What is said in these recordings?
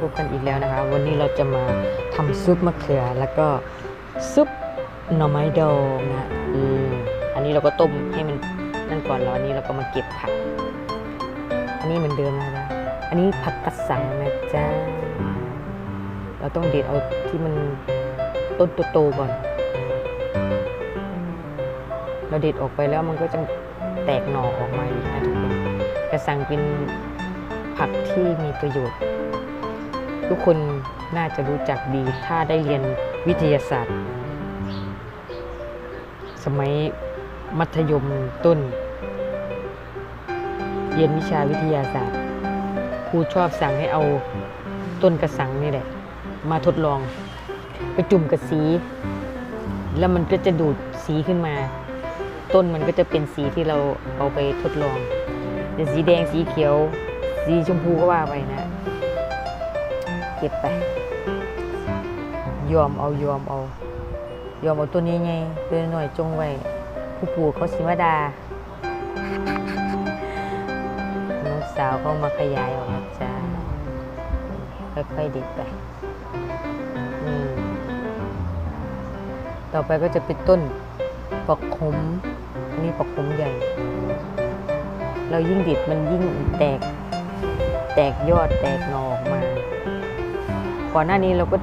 พบกันอีกแล้วนะคะ วันนี้เราจะมาทำซุปมะเขือ แล้วก็ซุปหน่อไม้ดองนะอืมอันนี้เราก็ต้มให้มันนั่นก่อนแล้วอันนี้เราก็มาเก็บผัก อันนี้เหมือนเดิมนะจ๊ะอันนี้ผักกระสังนะจ๊ะเราต้องเด็ดเอาที่มันต้นโตๆก่อน เราเด็ดออกไปแล้วมันก็จะแตกหน่อออกมาอีกนะทุกคนกระสังเป็นผักที่มีประโยชน์ ทุกคนน่าจะรู้จักดีถ้าได้เรียนวิทยาศาสตร์ สมัยมัธยมต้น เรียนวิชาวิทยาศาสตร์ครูชอบสั่งให้เอาต้นกระสังนี่แหละ มาทดลอง ไปจุ่มกับสี แล้วมันก็จะดูดสีขึ้นมา ต้นมันก็จะเป็นสีที่เราเอาไปทดลองเป็นสีแดงสีเขียว สีชมพูก็ว่าไปนะ เก็บไป ยอมเอายอมเอา ยอมเอาตัวนี้ไงตัวหน่อยจงไว้ ผู้ปลูกเขาสิมาดาน้องสาวก็มาขยายออกมาจ้าค่อยๆเด็ดไป ต่อไปก็จะเป็นต้นปักขมนนี้ปักขมใหญ่ เรายิ่งดิดมันยิ่งแตก แตกยอดแตกหนอออกมา ก่อนหน้านี้เราก็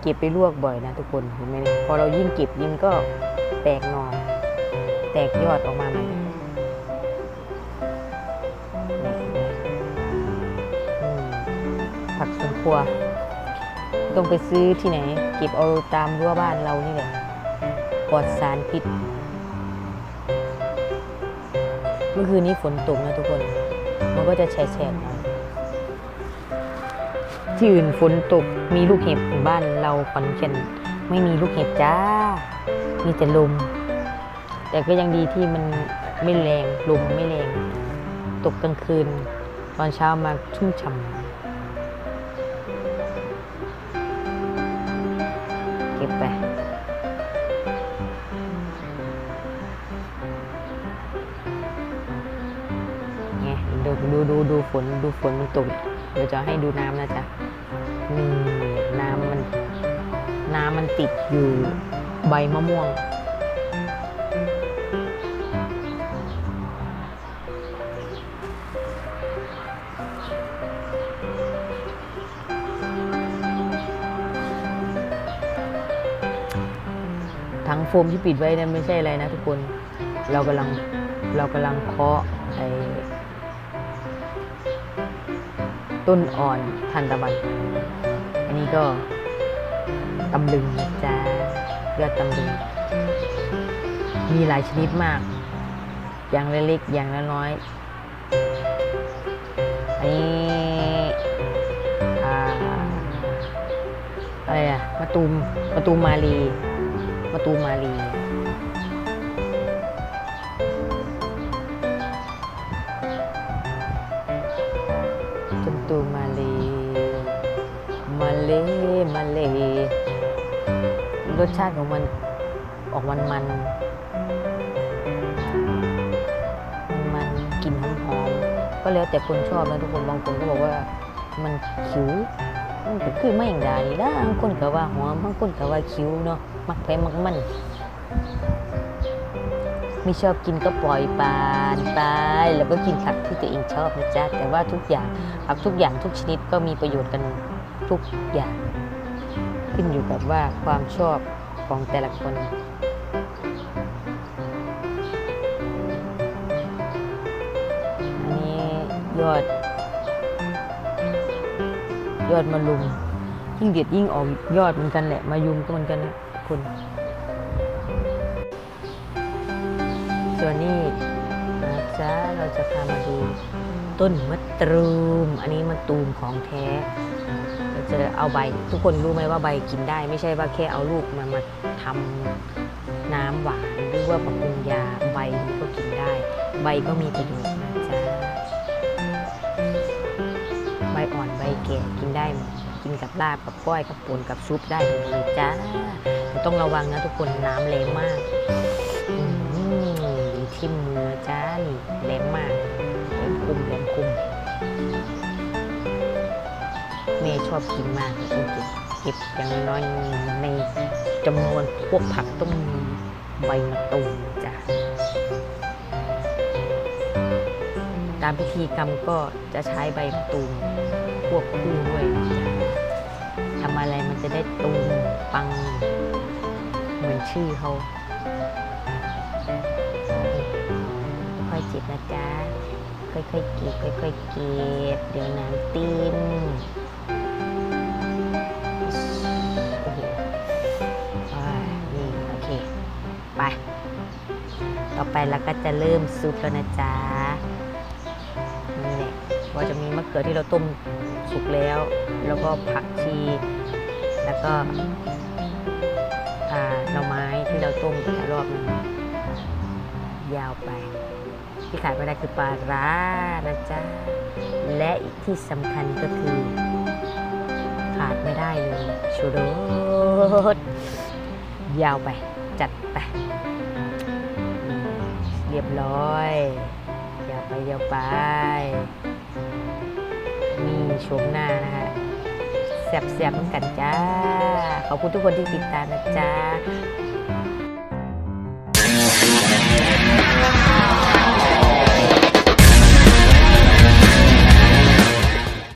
เก็บไปลวกบ่อยนะทุกคนเห็นไหมเนี่ยพอเรายิ่งเก็บยิ่งก็แตกหนอแตกยอดออกมาใหม่เนี่ยอืมผักสวนครัว ต้องไปซื้อที่ไหน เก็บเอาตามรั้วบ้านเรานี่แหละปลอดสารพิษ เมื่อคืนนี้ฝนตกนะทุกคน มันก็จะแฉะๆหน่อย ที่อื่นฝนตกมีลูกเห็บบ้านเราขอนแก่นไม่มีลูกเห็บจ้า มีแต่ลม แต่ก็ยังดีที่มันไม่แรงลมไม่แรง ตกกลางคืน ตอนเช้ามาชุ่มฉ่ำเก็บไปไงดูดูดูดูฝนดูฝนมันตกเดี๋ยวจะให้ดูน้ำนะจ๊ะ นี่น้ำมันน้ำมันติดอยู่ใบมะม่วงถังโฟมที่ปิดไว้นั้นไม่ใช่อะไรนะทุกคน เรากำลังเรากำลังเคาะไอ ต้นอ่อนทันตะวัน อันนี้ก็ตำลึงนะจ๊ะยอดตำลึง มีหลายชนิดมาก อย่างเล็กอย่างละน้อย อันนี้อ่าอะไรอะมะตูมมะตูมมาลีมะตูมมาลี ตุมาเลมาเลมาเลรสชาติของมันออกมันมันมันกลิ่นหอมหอมๆก็แล้วแต่คนชอบนะทุกคนบางคนก็บอกว่ามันคิ้วมันก็คือไม่อย่างใดนะบางคนก็ว่าหอมบางคนก็ว่าคิ้วเนาะมักแพ้มักมัน ไม่ชอบกินก็ปล่อยปานไป แล้วก็กินผักที่ตัวเองชอบนะจ๊ะแต่ว่าทุกอย่างผักทุกอย่างทุกชนิดก็มีประโยชน์กันทุกอย่าง ขึ้นอยู่กับว่าความชอบของแต่ละคนอันนี้ยอด ยอดมะลุมยิ่งเด็ดยิ่งออกยอดเหมือนกันแหละมายุมก็เหมือนกันนะคุณ ส่วนนี้นะจ๊ะเราจะพามาดูต้นมะตรูม อันนี้มะตูมของแท้เราจะเอาใบ ทุกคนรู้ไหมว่าใบกินได้ ไม่ใช่ว่าแค่เอาลูกมามาทำน้ำหวานหรือว่าบำรุงยาใบก็กินได้ ใบก็มีประโยชน์นะจ๊ะใบอ่อนใบแก่กินได้หมดกินกับลาบกับก้อยกับป่นกับซุปได้หมดเลยจ้าแต่ต้องระวังนะทุกคนน้ำแรงมาก ทิ่มมือจ้านี่แหลมมากแหลมคุมแหลมคุมเมย์ชอบกินมากเลยต้องเก็บเก็บอย่างน้อยในจำนวนพวกผักต้องมีใบมะตูมจ้ะตามพิธีกรรมก็จะใช้ใบมะตูมควบคู่ด้วยจ๊ะทำอะไรมันจะได้ตูมปัง เหมือนชื่อเขา บนะจ๊ะ ค่อยๆเก็บค่อยๆเก็บเดี๋ยวน้ำติ้มโอ้โหนี่โอเค ไป ต่อไปเราก็จะเริ่มซุปแล้วนะจ๊ะ นี่แหละก็จะมีมะเขือที่เราต้มสุกแล้ว แล้วก็ผักชี แล้วก็อ่าหน่อไม้ที่เราต้มไปแล้วรอบนึงยาวไป ที่ขาดไม่ได้คือปลาร้านะจ๊ะ และอีกที่สำคัญก็คือ ขาดไม่ได้เลยชูรสยาวไป จัดไป เรียบร้อยยาวไปยาวไปมีชมหน้านะคะแซบๆเหมือนกันจ้า ขอบคุณทุกคนที่ติดตามนะจ๊ะ